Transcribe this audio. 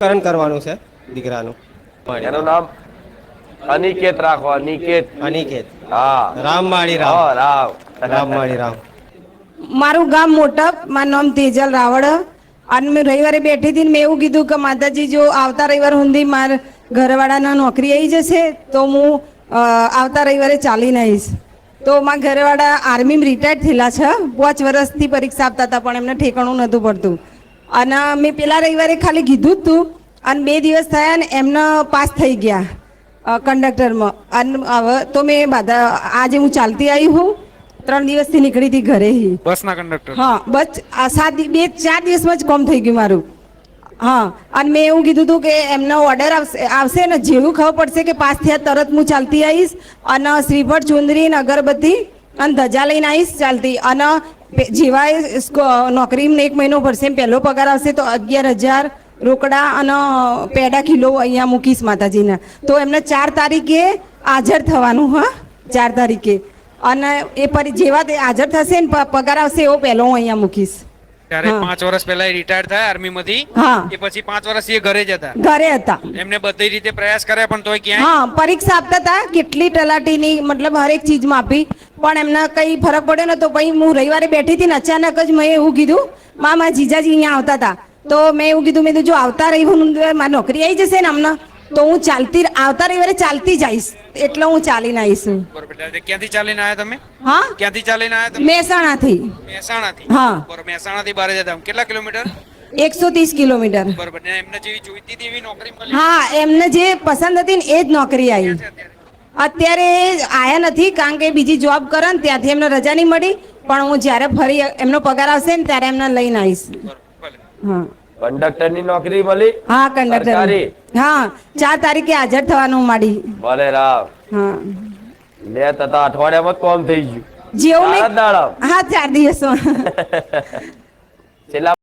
કરણ કરવાનું છે દીકરાનું. એનું નામ અનિકેત રાખો અનિકેત. અનિકેત. હા. રામવાણી રામ. રામ. રામવાણી રામ. મારું ગામ મોટપ મારું નામ તેજલ રાવળ. અને મેં રવિવારે બેઠી હતી મેં એવું કીધું કે માતાજી જો આવતા રવિવાર સુધી માર ઘરવાળાના નોકરી આવી જશે તો હું આવતા રવિવારે ચાલીને આવીશ. તો મારા ઘરવાળા આર્મીમાં રિટાયર્ડ થયેલા છે. પાંચ વર્ષથી પરીક્ષા આપતા હતા પણ એમને ઠેકાણું નહોતું પડતું. અને મેં પેલા રવિવારે ખાલી કીધું હતું અને બે દિવસ થયા ને એમને પાસ થઈ ગયા કંડક્ટરમાં. અને હવે તો મેં બધા આજે હું ચાલતી આવી હું. ત્રણ દિવસથી નીકળી હતી ઘરે બસના કંડક્ટર? હા બસ આ સાત બે ચાર દિવસમાં જ કોમ થઈ ગયું મારું. હા અને મેં એવું કીધું હતું કે એમનો ઓર્ડર આવશે આવશે ને જેવું ખબર પડશે કે પાસ થયા તરત હું ચાલતી આવીશ. અને શ્રીફળ ચુંદરી અને અગરબત્તી અને ધજા લઈને આવીશ ચાલતી. અને જેવા નોકરી એક મહિનો ભરશે પહેલો પગાર આવશે તો અગિયાર હજાર રોકડા અને પેડા કિલો અહીંયા મૂકીશ માતાજીને. તો એમને ચાર તારીખે હાજર થવાનું હા? ચાર તારીખે. અને એ પરી જેવા હાજર થશે ને પગાર આવશે એવો પહેલો હું અહીંયા મૂકીશ. ત્યારે પાંચ વર્ષ પહેલા રિટાયર થયા આર્મી માંથી હા. એ પછી પાંચ વર્ષ એ ઘરે જ હતા. ઘરે હતા. એમને બધી રીતે પ્રયાસ કર્યા પણ તોય ક્યાંય. હા પરીક્ષા આપતા હતા કેટલી તલાટીની મતલબ હરેક ચીજમાં આપી. પણ એમને કઈ ફરક પડ્યો ને તો પછી હું રવિવારે બેઠી હતી ને અચાનક જ મેં એવું કીધું મા મારા જીજાજી અહીંયા આવતા હતા. તો મેં એવું કીધું મેં કીધું જો આવતા રવિવારે મારી નોકરી આવી જશે ને અમને તો હું ચાલતી આવતા રવિવારે ચાલતી જઈશ એટલે હું ચાલીને આવીશું. ક્યાંથી ચાલીને આવ્યા તમે? હા? ક્યાંથી ચાલીને આવ્યા તમે? મહેસાણાથી. મહેસાણાથી? હા. બરોબર મહેસાણાથી બારે જતા કેટલા કિલોમીટર? એકસો ત્રીસ કિલોમીટર. બરોબર એમને જેવી જોઈતી હતી એવી નોકરી મળી? હા એમને જે પસંદ હતી ને એ જ નોકરી આવી અત્યારે આયા નથી કારણ કે બીજી જોબ કરે ને ત્યાંથી એમને રજા નહીં મળી. પણ હું જ્યારે ફરી એમનો પગાર આવશે ને ત્યારે એમને લઈને આવીશ. હા. કંડક્ટરની નોકરી મળી? હા કંડક્ટર હા ચાર તારીખે હાજર થવાનું માડી. ભલે રામ. હા. લે તતા અઠવાડિયામાં કોમ થઈ ગયું. જેવું હા ચાર દિવસમાં. છેલ્લા